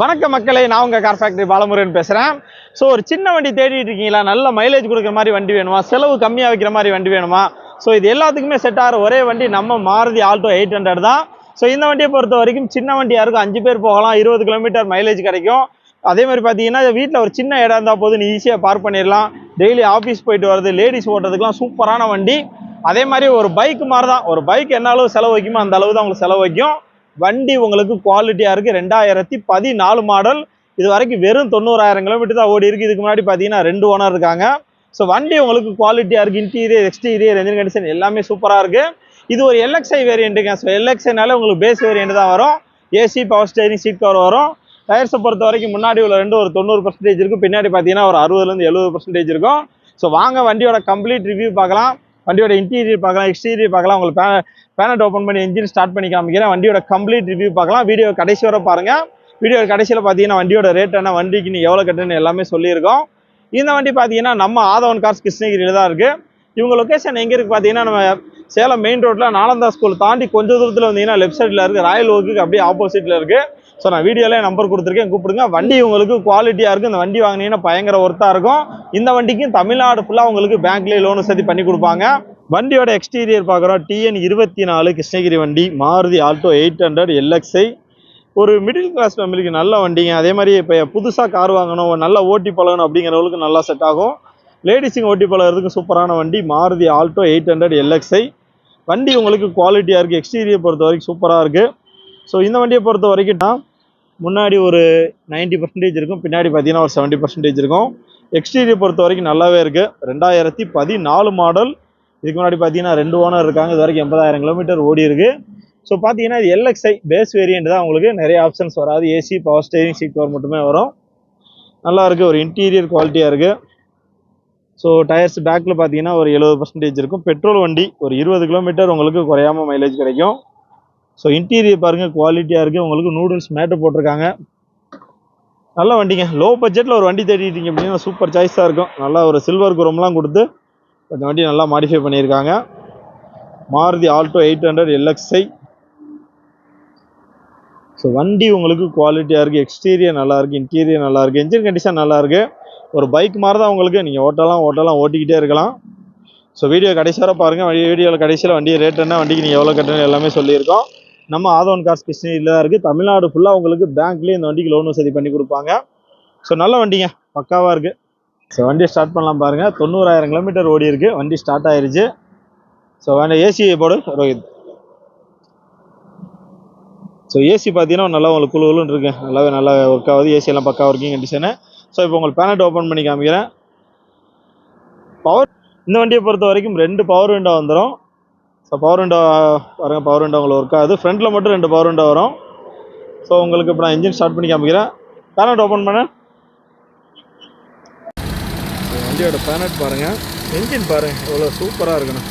வணக்க மக்களே நான் உங்கள் கார் ஃபேக்ட்ரி பாலமுருகன் பேசுகிறேன் ஸோ ஒரு சின்ன வண்டி தேடிட்டு இருக்கீங்களா? நல்ல மைலேஜ் கொடுக்குற மாதிரி வண்டி வேணுமா? செலவு கம்மியாக வைக்கிற மாதிரி வண்டி வேணுமா? ஸோ இது எல்லாத்துக்குமே செட் ஆகிற ஒரே வண்டி நம்ம மாருதி ஆல்டோ எயிட் ஹண்ட்ரட் தான். ஸோ இந்த வண்டியை பொறுத்த வரைக்கும் சின்ன வண்டியாக இருக்கும். அஞ்சு பேர் போகலாம். இருபது கிலோமீட்டர் மைலேஜ் கிடைக்கும். அதே மாதிரி பார்த்தீங்கன்னா வீட்டில் ஒரு சின்ன இடம் இருந்தால் போதும். நீ ஈஸியாக பார்க் பண்ணிடலாம். டெய்லி ஆஃபீஸ் போயிட்டு வரது லேடிஸ் ஓட்டுறதுக்குலாம் சூப்பரான வண்டி. அதே மாதிரி ஒரு பைக் மாதிரி தான். ஒரு பைக் என்ன அளவு செலவு வைக்குமோ அந்த அளவு தான் உங்களுக்கு செலவு வைக்கும். வண்டி உங்களுக்கு குவாலிட்டியாக இருக்குது ரெண்டாயிரத்தி பதினாலு மாடல் இது வரைக்கும் வெறும் தொண்ணூறாயிரம் கிலோமீட்டர் தான் ஓடி இருக்குது இதுக்கு முன்னாடி பார்த்தீங்கன்னா ரெண்டு ஓனர் இருக்காங்க. ஸோ வண்டி உங்களுக்கு குவாலிட்டியாக இருக்குது இன்டீரியர் எக்ஸ்டீரியர் என்ஜின் கண்டிஷன் எல்லாமே சூப்பராக இருக்குது இது ஒரு எல்எக்ஸ்ஐ வேரியண்ட்டுங்க ஸோ எல்எக்ஸ்ஐனால உங்களுக்கு பேஸ் வேரியண்ட் தான் வரும். AC power steering seat cover வரும். டயர்ஸை பொறுத்த வரைக்கும் முன்னாடி உள்ள ரெண்டு ஒரு தொண்ணூறு பர்சன்டேஜ் இருக்கும். பின்னாடி பார்த்தீங்கன்னா ஒரு அறுபதுலேருந்து எழுபது பர்சன்டேஜ் இருக்கும். ஸோ வாங்க வண்டியோட கம்ப்ளீட் ரிவ்யூ பார்க்கலாம். வண்டியோட இன்டீரியர் பார்க்கலாம் எக்ஸ்டீரியர் பார்க்கலாம். உங்களுக்கு பே பேனட் ஓப்பன் பண்ணி இன்ஜின் ஸ்டார்ட் பண்ணி காமிக்கிறேன். வண்டியோட கம்ப்ளீட் ரிவ்யூ பார்க்கலாம். வீடியோ கடைசி வர பாருங்கள் வீடியோ கடைசியில் பார்த்தீங்கன்னா வண்டியோட ரேட் என்ன வண்டிக்கு நீ எவ்வளோ கட்டுன்னு எல்லாமே சொல்லியிருக்கோம். இந்த வண்டி பார்த்தீங்கன்னா நம்ம ஆதவன் கார்ஸ் கிருஷ்ணகிரியில் தான் இருக்குது இவங்க லொக்கேஷன் எங்கே இருக்குது பார்த்தீங்கன்னா நம்ம சேலம் மெயின் ரோட்டில் நாலந்தா ஸ்கூல் தாண்டி கொஞ்சம் தூரத்தில் வந்தீங்கன்னா லெஃப்ட் சைடில் இருக்குது ராயல் ஓக்கு அப்படியே ஆப்போசிட்டில் இருக்குது ஸோ நான் வீடியோலேயே நம்பர் கொடுத்துருக்கேன். கூப்பிடுங்க. வண்டி உங்களுக்கு குவாலிட்டியாக இருக்கும். இந்த வண்டி வாங்கினீங்கன்னா பயங்கர ஒர்த்தாக இருக்கும். இந்த வண்டிக்கும் தமிழ்நாடு ஃபுல்லாக உங்களுக்கு பேங்க்லேயே லோனு சேர்த்து பண்ணி கொடுப்பாங்க. வண்டியோட எக்ஸ்டீரியர் பார்க்குறோம். டிஎன் இருபத்தி நாலு கிருஷ்ணகிரி வண்டி. Maruti Alto eight hundred L X I ஒரு மிடில் கிளாஸ் ஃபேமிலிக்கு நல்ல வண்டிங்க. அதே மாதிரி இப்போ புதுசாக கார் வாங்கணும். நல்லா ஓட்டி பழகணும் அப்படிங்கிறவங்களுக்கு நல்லா செட் ஆகும். லேடிஸுங்க ஓட்டி பழகிறதுக்கு சூப்பரான வண்டி. Maruti Alto eight hundred LXI வண்டி உங்களுக்கு குவாலிட்டியாக இருக்குது எக்ஸ்டீரியர் பொறுத்த வரைக்கும் சூப்பராக இருக்குது ஸோ இந்த வண்டியை பொறுத்த வரைக்கும் தான் முன்னாடி ஒரு 90% பர்சன்டேஜ் இருக்கும் பின்னாடி பார்த்தீங்கன்னா ஒரு செவன்ட்டி பர்சன்டேஜ் இருக்கும். எக்ஸ்டீரியர் பொறுத்த வரைக்கும் நல்லாவே இருக்குது ரெண்டாயிரத்தி பதினாலு மாடல் இதுக்கு முன்னாடி பார்த்தீங்கன்னா ரெண்டு ஓனர் இருக்காங்க. இது வரைக்கும் எண்பதாயிரம் கிலோமீட்டர் ஓடி இருக்குது ஸோ பார்த்தீங்கன்னா இது எல்எக்ஸ்ஐ பேஸ் வேரியண்ட் தான். உங்களுக்கு நிறைய ஆப்ஷன்ஸ் வராது. AC power steering seat cover மட்டுமே வரும். நல்லா இருக்குது ஒரு இன்டீரியர் குவாலிட்டியாக இருக்குது ஸோ டயர்ஸ் பேக்கில் பார்த்தீங்கன்னா ஒரு எழுபது பர்சன்டேஜ் இருக்கும். பெட்ரோல் வண்டி ஒரு இருபது கிலோமீட்டர் உங்களுக்கு குறையாம மைலேஜ் கிடைக்கும். ஸோ இன்டீரியர் பாருங்கள் குவாலிட்டியாக இருக்குது உங்களுக்கு நூடுல்ஸ் மேட்டு போட்டிருக்காங்க. நல்ல வண்டிங்க. லோ பட்ஜெட்டில் ஒரு வண்டி தேடிட்டீங்க அப்படின்னா சூப்பர் சாய்ஸாக இருக்கும். நல்லா ஒரு சில்வர் குரம்லாம் கொடுத்து இந்த வண்டி நல்லா மாடிஃபை பண்ணியிருக்காங்க. Maruti Alto eight hundred LXI so வண்டி உங்களுக்கு குவாலிட்டியாக இருக்குது எக்ஸ்டீரியர் நல்லாயிருக்கு இன்டீரியர் நல்லாயிருக்கு இன்ஜின் கண்டிஷன் நல்லாயிருக்கு ஒரு பைக் மாதிரி தான் உங்களுக்கு. நீங்கள் ஓட்டலாம் ஓட்டலாம் ஓட்டிக்கிட்டே இருக்கலாம். ஸோ வீடியோ கடைசியாக பாருங்கள் வீடியோவில் கடைசியில் வண்டி ரேட் என்ன வண்டிக்கு நீங்கள் எவ்வளோ கட்டணும் எல்லாமே சொல்லியிருக்கோம். நம்ம ஆதவன் கார்ஸ் கிருஷ்ணகிரியில் தான் இருக்குது தமிழ்நாடு ஃபுல்லாக உங்களுக்கு பேங்க்லேயே இந்த வண்டிக்கு லோன் வசதி பண்ணி கொடுப்பாங்க. ஸோ நல்ல வண்டிங்க. பக்காவாக இருக்குது ஸோ வண்டியை ஸ்டார்ட் பண்ணலாம் பாருங்கள் தொண்ணூறாயிரம் கிலோமீட்டர் ஓடி இருக்குது வண்டி ஸ்டார்ட் ஆயிருச்சு. ஸோ வேண்டாம் ஏசி போடு ரோஹித். ஸோ ஏசி பார்த்தீங்கன்னா நல்லா உங்களுக்கு குழு குழுன்னு இருக்கு. நல்லாவே நல்லா ஒர்க் ஆகுது. ஏசியெல்லாம் பக்காவாக பக்கா ஒர்க்கிங் கண்டிஷனு ஸோ இப்போ உங்களுக்கு பேனட் ஓப்பன் பண்ணி காமிக்கிறேன். பவர் இந்த வண்டியை பொறுத்த வரைக்கும் ரெண்டு பவர் விண்டோ வந்துடும் ஸோ பவர் விண்டோ பாருங்க பவர் விண்டோ உங்களுக்கு ஒர்க் ஆகுது. ஃப்ரண்ட்டில் மட்டும் ரெண்டு பவர் விண்டோ வரும். ஸோ உங்களுக்கு இப்போ நான் இன்ஜின் ஸ்டார்ட் பண்ணி காமிக்கிறேன். பேனட் ஓப்பன் பண்ண. வண்டியோட பேனட் பாருங்கள் என்ஜின் பாருங்கள் எவ்வளோ சூப்பராக இருக்கணும்.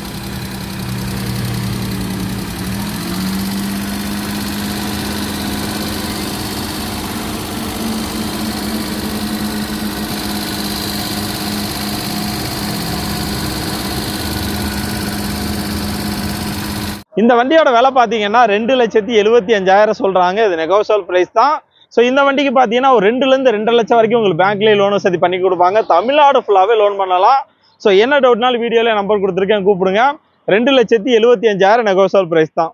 இந்த வண்டியோட விலை பார்த்தீங்கன்னா ரெண்டு லட்சத்தி எழுபத்தி அஞ்சாயிரம் சொல்கிறாங்க இது நெகோசியல் ப்ரைஸ் தான். ஸோ இந்த வண்டிக்கு பார்த்தீங்கன்னா ஒரு ரெண்டுலேருந்து ரெண்டு லட்சம் வரைக்கும் உங்களுக்கு பேங்க்லேயே லோன் வசதி பண்ணி கொடுப்பாங்க. தமிழ்நாடு ஃபுல்லாகவே லோன் பண்ணலாம். ஸோ என்ன டவுட்னாலும் வீடியோவில் நம்பர் கொடுத்துருக்கேன் கூப்பிடுங்க. ரெண்டு லட்சத்தி எழுபத்தி அஞ்சாயிரம் நெகோசியல் ப்ரைஸ் தான்.